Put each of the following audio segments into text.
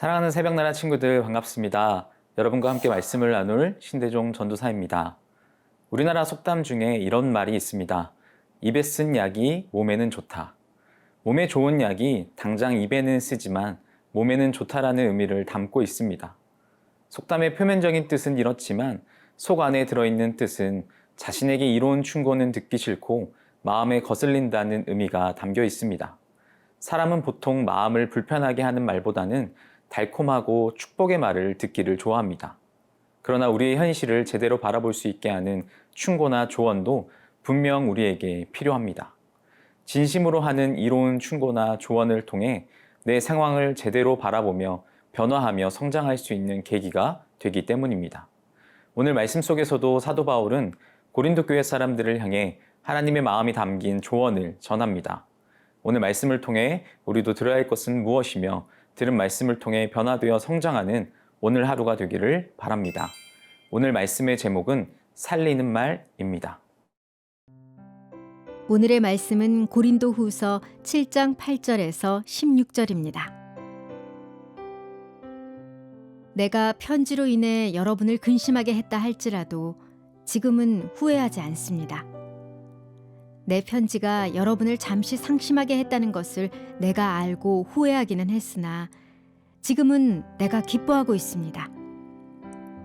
사랑하는 새벽나라 친구들 반갑습니다. 여러분과 함께 말씀을 나눌 신대종 전도사입니다. 우리나라 속담 중에 이런 말이 있습니다. 입에 쓴 약이 몸에는 좋다. 몸에 좋은 약이 당장 입에는 쓰지만 몸에는 좋다라는 의미를 담고 있습니다. 속담의 표면적인 뜻은 이렇지만 속 안에 들어있는 뜻은 자신에게 이로운 충고는 듣기 싫고 마음에 거슬린다는 의미가 담겨 있습니다. 사람은 보통 마음을 불편하게 하는 말보다는 달콤하고 축복의 말을 듣기를 좋아합니다. 그러나 우리의 현실을 제대로 바라볼 수 있게 하는 충고나 조언도 분명 우리에게 필요합니다. 진심으로 하는 이로운 충고나 조언을 통해 내 상황을 제대로 바라보며 변화하며 성장할 수 있는 계기가 되기 때문입니다. 오늘 말씀 속에서도 사도 바울은 고린도 교회 사람들을 향해 하나님의 마음이 담긴 조언을 전합니다. 오늘 말씀을 통해 우리도 들어야 할 것은 무엇이며 들은 말씀을 통해 변화되어 성장하는 오늘 하루가 되기를 바랍니다. 오늘 말씀의 제목은 살리는 말입니다. 오늘의 말씀은 고린도 후서 7장 8절에서 16절입니다. 내가 편지로 인해 여러분을 근심하게 했다 할지라도 지금은 후회하지 않습니다. 내 편지가 여러분을 잠시 상심하게 했다는 것을 내가 알고 후회하기는 했으나 지금은 내가 기뻐하고 있습니다.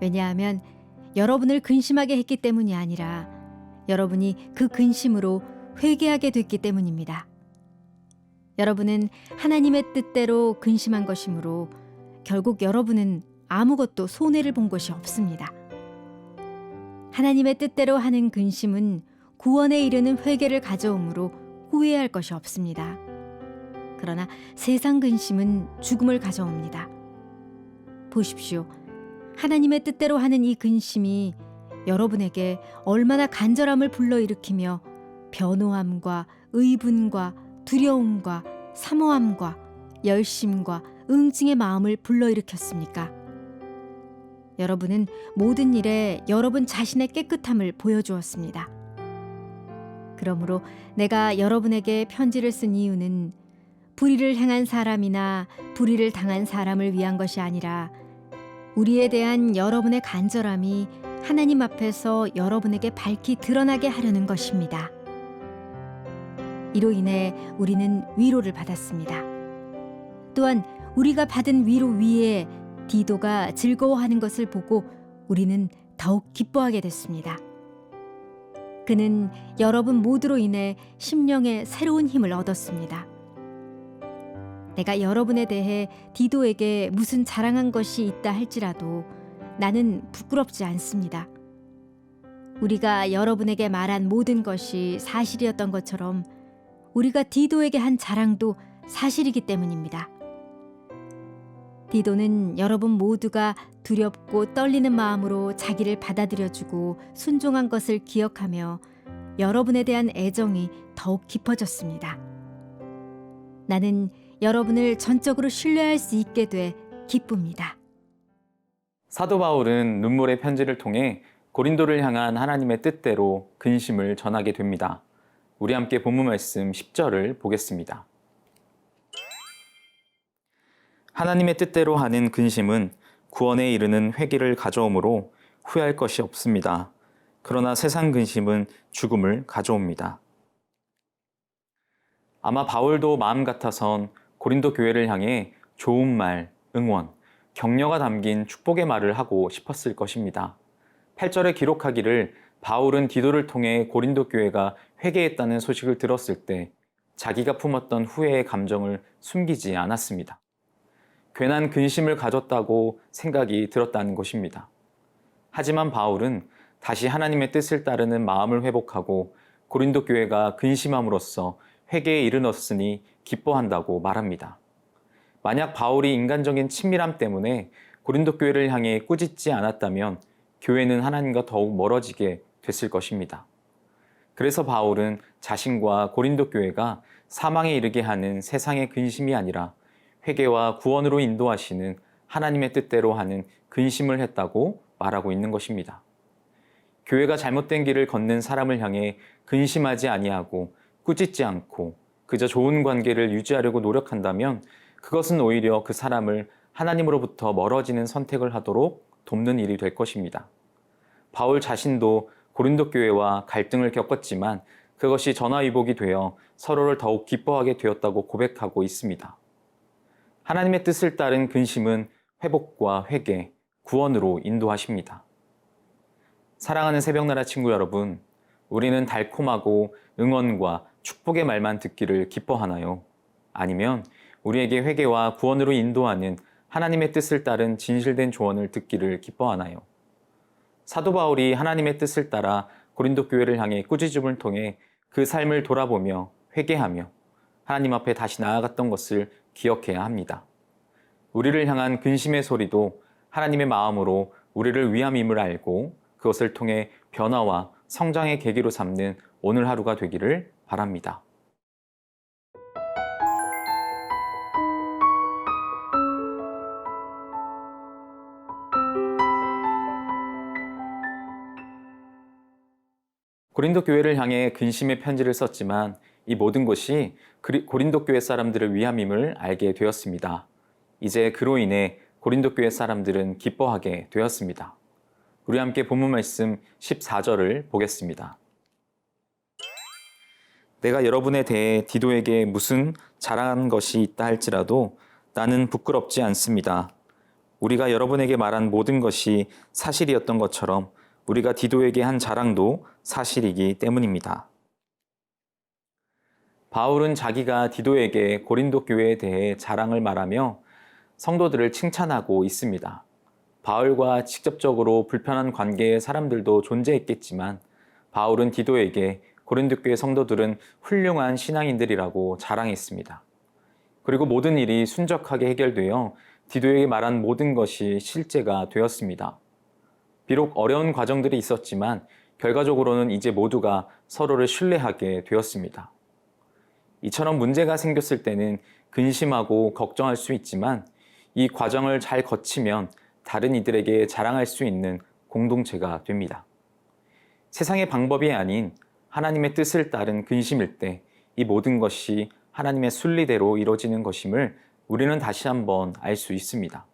왜냐하면 여러분을 근심하게 했기 때문이 아니라 여러분이 그 근심으로 회개하게 됐기 때문입니다. 여러분은 하나님의 뜻대로 근심한 것이므로 결국 여러분은 아무것도 손해를 본 것이 없습니다. 하나님의 뜻대로 하는 근심은 구원에 이르는 회개를 가져오므로 후회할 것이 없습니다. 그러나 세상 근심은 죽음을 가져옵니다. 보십시오. 하나님의 뜻대로 하는 이 근심이 여러분에게 얼마나 간절함을 불러일으키며 변호함과 의분과 두려움과 사모함과 열심과 응징의 마음을 불러일으켰습니까? 여러분은 모든 일에 여러분 자신의 깨끗함을 보여주었습니다. 그러므로 내가 여러분에게 편지를 쓴 이유는 불의를 행한 사람이나 불의를 당한 사람을 위한 것이 아니라 우리에 대한 여러분의 간절함이 하나님 앞에서 여러분에게 밝히 드러나게 하려는 것입니다. 이로 인해 우리는 위로를 받았습니다. 또한 우리가 받은 위로 위에 디도가 즐거워하는 것을 보고 우리는 더욱 기뻐하게 됐습니다. 그는 여러분 모두로 인해 심령에 새로운 힘을 얻었습니다. 내가 여러분에 대해 디도에게 무슨 자랑한 것이 있다 할지라도 나는 부끄럽지 않습니다. 우리가 여러분에게 말한 모든 것이 사실이었던 것처럼 우리가 디도에게 한 자랑도 사실이기 때문입니다. 디도는 여러분 모두가 두렵고 떨리는 마음으로 자기를 받아들여주고 순종한 것을 기억하며 여러분에 대한 애정이 더욱 깊어졌습니다. 나는 여러분을 전적으로 신뢰할 수 있게 돼 기쁩니다. 사도 바울은 눈물의 편지를 통해 고린도를 향한 하나님의 뜻대로 근심을 전하게 됩니다. 우리 함께 본문 말씀 10절을 보겠습니다. 하나님의 뜻대로 하는 근심은 구원에 이르는 회개를 가져오므로 후회할 것이 없습니다. 그러나 세상 근심은 죽음을 가져옵니다. 아마 바울도 마음 같아선 고린도 교회를 향해 좋은 말, 응원, 격려가 담긴 축복의 말을 하고 싶었을 것입니다. 8절에 기록하기를 바울은 디도를 통해 고린도 교회가 회개했다는 소식을 들었을 때 자기가 품었던 후회의 감정을 숨기지 않았습니다. 괜한 근심을 가졌다고 생각이 들었다는 것입니다. 하지만 바울은 다시 하나님의 뜻을 따르는 마음을 회복하고 고린도 교회가 근심함으로써 회개에 이르렀으니 기뻐한다고 말합니다. 만약 바울이 인간적인 친밀함 때문에 고린도 교회를 향해 꾸짖지 않았다면 교회는 하나님과 더욱 멀어지게 됐을 것입니다. 그래서 바울은 자신과 고린도 교회가 사망에 이르게 하는 세상의 근심이 아니라 회개와 구원으로 인도하시는 하나님의 뜻대로 하는 근심을 했다고 말하고 있는 것입니다. 교회가 잘못된 길을 걷는 사람을 향해 근심하지 아니하고 꾸짖지 않고 그저 좋은 관계를 유지하려고 노력한다면 그것은 오히려 그 사람을 하나님으로부터 멀어지는 선택을 하도록 돕는 일이 될 것입니다. 바울 자신도 고린도 교회와 갈등을 겪었지만 그것이 전화위복이 되어 서로를 더욱 기뻐하게 되었다고 고백하고 있습니다. 하나님의 뜻을 따른 근심은 회복과 회개, 구원으로 인도하십니다. 사랑하는 새벽나라 친구 여러분, 우리는 달콤하고 응원과 축복의 말만 듣기를 기뻐하나요? 아니면 우리에게 회개와 구원으로 인도하는 하나님의 뜻을 따른 진실된 조언을 듣기를 기뻐하나요? 사도 바울이 하나님의 뜻을 따라 고린도 교회를 향해 꾸짖음을 통해 그 삶을 돌아보며 회개하며 하나님 앞에 다시 나아갔던 것을 기억해야 합니다. 우리를 향한 근심의 소리도 하나님의 마음으로 우리를 위함임을 알고 그것을 통해 변화와 성장의 계기로 삼는 오늘 하루가 되기를 바랍니다. 고린도 교회를 향해 근심의 편지를 썼지만 이 모든 것이 고린도 교회 사람들을 위함임을 알게 되었습니다. 이제 그로 인해 고린도 교회 사람들은 기뻐하게 되었습니다. 우리 함께 본문 말씀 14절을 보겠습니다. 내가 여러분에 대해 디도에게 무슨 자랑한 것이 있다 할지라도 나는 부끄럽지 않습니다. 우리가 여러분에게 말한 모든 것이 사실이었던 것처럼 우리가 디도에게 한 자랑도 사실이기 때문입니다. 바울은 자기가 디도에게 고린도 교회에 대해 자랑을 말하며 성도들을 칭찬하고 있습니다. 바울과 직접적으로 불편한 관계의 사람들도 존재했겠지만 바울은 디도에게 고린도 교회 성도들은 훌륭한 신앙인들이라고 자랑했습니다. 그리고 모든 일이 순적하게 해결되어 디도에게 말한 모든 것이 실제가 되었습니다. 비록 어려운 과정들이 있었지만 결과적으로는 이제 모두가 서로를 신뢰하게 되었습니다. 이처럼 문제가 생겼을 때는 근심하고 걱정할 수 있지만 이 과정을 잘 거치면 다른 이들에게 자랑할 수 있는 공동체가 됩니다. 세상의 방법이 아닌 하나님의 뜻을 따른 근심일 때 이 모든 것이 하나님의 순리대로 이루어지는 것임을 우리는 다시 한번 알 수 있습니다.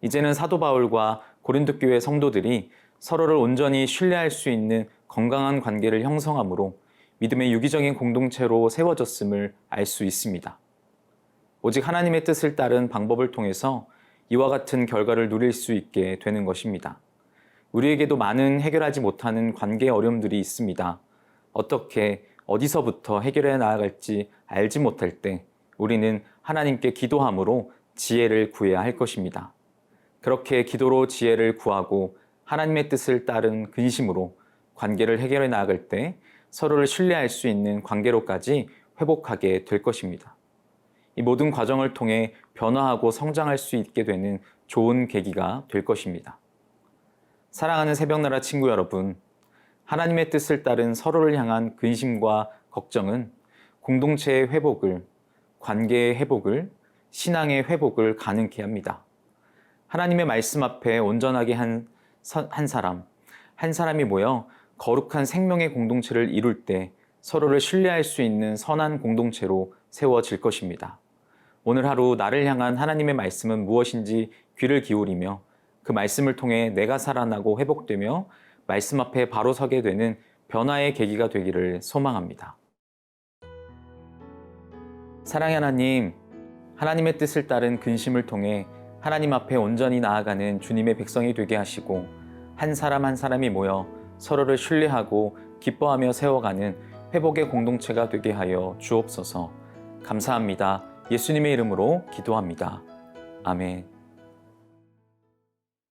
이제는 사도 바울과 고린도 교회 성도들이 서로를 온전히 신뢰할 수 있는 건강한 관계를 형성함으로 믿음의 유기적인 공동체로 세워졌음을 알 수 있습니다. 오직 하나님의 뜻을 따른 방법을 통해서 이와 같은 결과를 누릴 수 있게 되는 것입니다. 우리에게도 많은 해결하지 못하는 관계 어려움들이 있습니다. 어떻게 어디서부터 해결해 나아갈지 알지 못할 때 우리는 하나님께 기도함으로 지혜를 구해야 할 것입니다. 그렇게 기도로 지혜를 구하고 하나님의 뜻을 따른 근심으로 관계를 해결해 나아갈 때 서로를 신뢰할 수 있는 관계로까지 회복하게 될 것입니다. 이 모든 과정을 통해 변화하고 성장할 수 있게 되는 좋은 계기가 될 것입니다. 사랑하는 새벽나라 친구 여러분, 하나님의 뜻을 따른 서로를 향한 근심과 걱정은 공동체의 회복을, 관계의 회복을, 신앙의 회복을 가능케 합니다. 하나님의 말씀 앞에 온전하게 한, 서- 한 사람, 한 사람이 모여 거룩한 생명의 공동체를 이룰 때 서로를 신뢰할 수 있는 선한 공동체로 세워질 것입니다. 오늘 하루 나를 향한 하나님의 말씀은 무엇인지 귀를 기울이며 그 말씀을 통해 내가 살아나고 회복되며 말씀 앞에 바로 서게 되는 변화의 계기가 되기를 소망합니다. 사랑의 하나님, 하나님의 뜻을 따른 근심을 통해 하나님 앞에 온전히 나아가는 주님의 백성이 되게 하시고 한 사람 한 사람이 모여 서로를 신뢰하고 기뻐하며 세워가는 회복의 공동체가 되게 하여 주옵소서. 감사합니다. 예수님의 이름으로 기도합니다. 아멘.